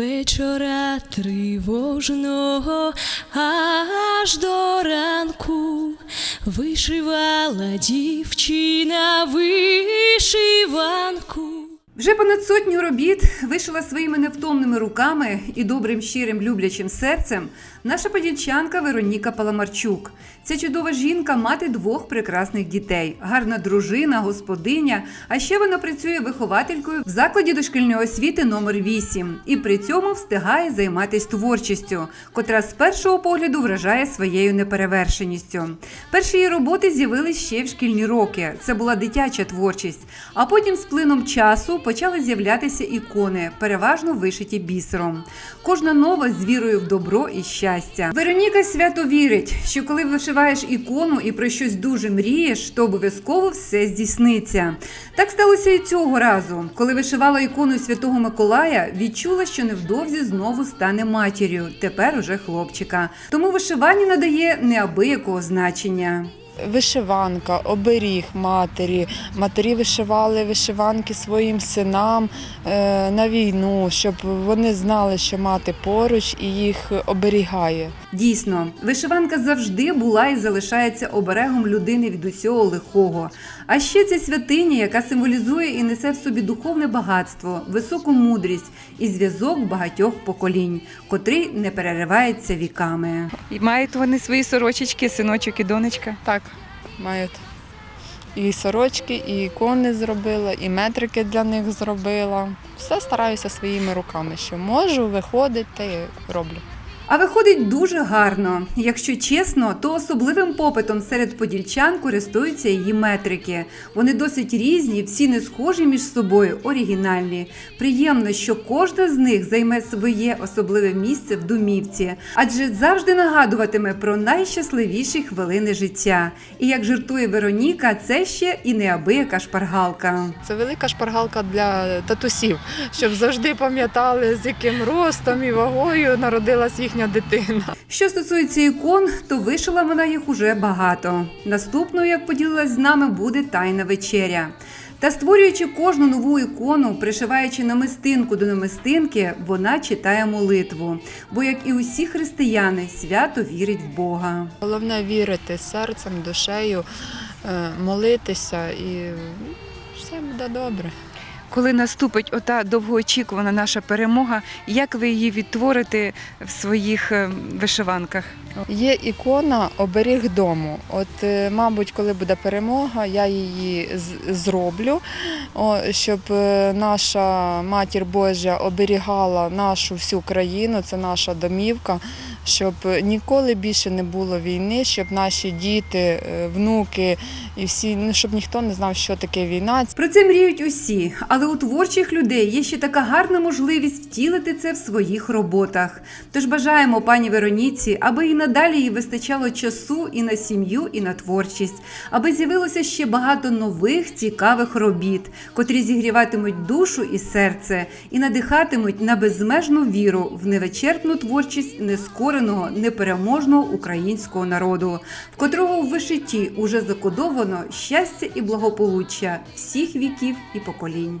вечора тривожного аж до ранку вишивала дівчина вишиванку. Вже понад сотню робіт вишила своїми невтомними руками і добрим, щирим, люблячим серцем наша подільчанка Вероніка Паламарчук. Ця чудова жінка мати двох прекрасних дітей, гарна дружина, господиня. А ще вона працює вихователькою в закладі дошкільної освіти номер 8 і при цьому встигає займатися творчістю, котра з першого погляду вражає своєю неперевершеністю. Перші її роботи з'явились ще в шкільні роки. Це була дитяча творчість. А потім з плином часу почали з'являтися ікони, переважно вишиті бісером. Кожна нова з вірою в добро і щастя. Вероніка свято вірить, що коли вишиваєш ікону і про щось дуже мрієш, то обов'язково все здійсниться. Так сталося і цього разу. Коли вишивала ікону Святого Миколая, відчула, що невдовзі знову стане матір'ю, тепер уже хлопчика. Тому вишивання надає неабиякого значення. Вишиванка, оберіг матері. Матері вишивали вишиванки своїм синам е, на війну, щоб вони знали, що мати поруч і їх оберігає. Дійсно, вишиванка завжди була і залишається оберегом людини від усього лихого. А ще це святиня, яка символізує і несе в собі духовне багатство, високу мудрість і зв'язок багатьох поколінь, котрий не переривається віками. І мають вони свої сорочечки, синочок і донечка. Так, мають. І сорочки, і ікони зробила, і метрики для них зробила. Все стараюся своїми руками. Що можу, виходить, та роблю. А виходить дуже гарно. Якщо чесно, то особливим попитом серед подільчан користуються її метрики. Вони досить різні, всі не схожі між собою, оригінальні. Приємно, що кожна з них займе своє особливе місце в домівці, адже завжди нагадуватиме про найщасливіші хвилини життя. І як жартує Вероніка, це ще і неабияка шпаргалка. Це велика шпаргалка для татусів, щоб завжди пам'ятали, з яким ростом і вагою народилась їхня дитина. Що стосується ікон, то вишила вона їх уже багато. Наступною, як поділилась з нами, буде тайна вечеря. Та створюючи кожну нову ікону, пришиваючи намистинку до намистинки, вона читає молитву. Бо, як і усі християни, свято вірить в Бога. Головне вірити серцем, душею, е, молитися і все буде добре. Коли наступить ота довгоочікувана наша перемога, як ви її відтворите в своїх е, вишиванках? Є ікона оберіг дому. От, е, мабуть, коли буде перемога, я її зроблю, щоб е, наша матір Божа оберігала нашу всю країну, це наша домівка, щоб ніколи більше не було війни, щоб наші діти, внуки і всі, ну, щоб ніхто не знав, що таке війна. Про це мріють усі, але у творчих людей є ще така гарна можливість втілити це в своїх роботах. Тож бажаємо пані Вероніці, аби і надалі їй вистачало часу і на сім'ю, і на творчість, аби з'явилося ще багато нових цікавих робіт, котрі зігріватимуть душу і серце і надихатимуть на безмежну віру в невичерпну творчість нескореного, непереможного українського народу, в котрого в вишитті уже закодовано щастя і благополуччя всіх віків і поколінь.